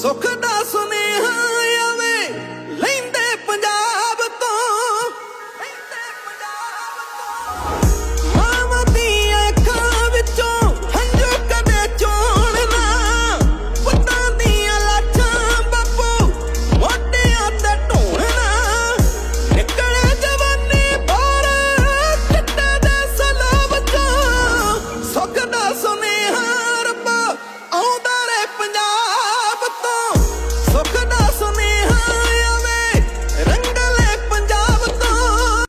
Sokak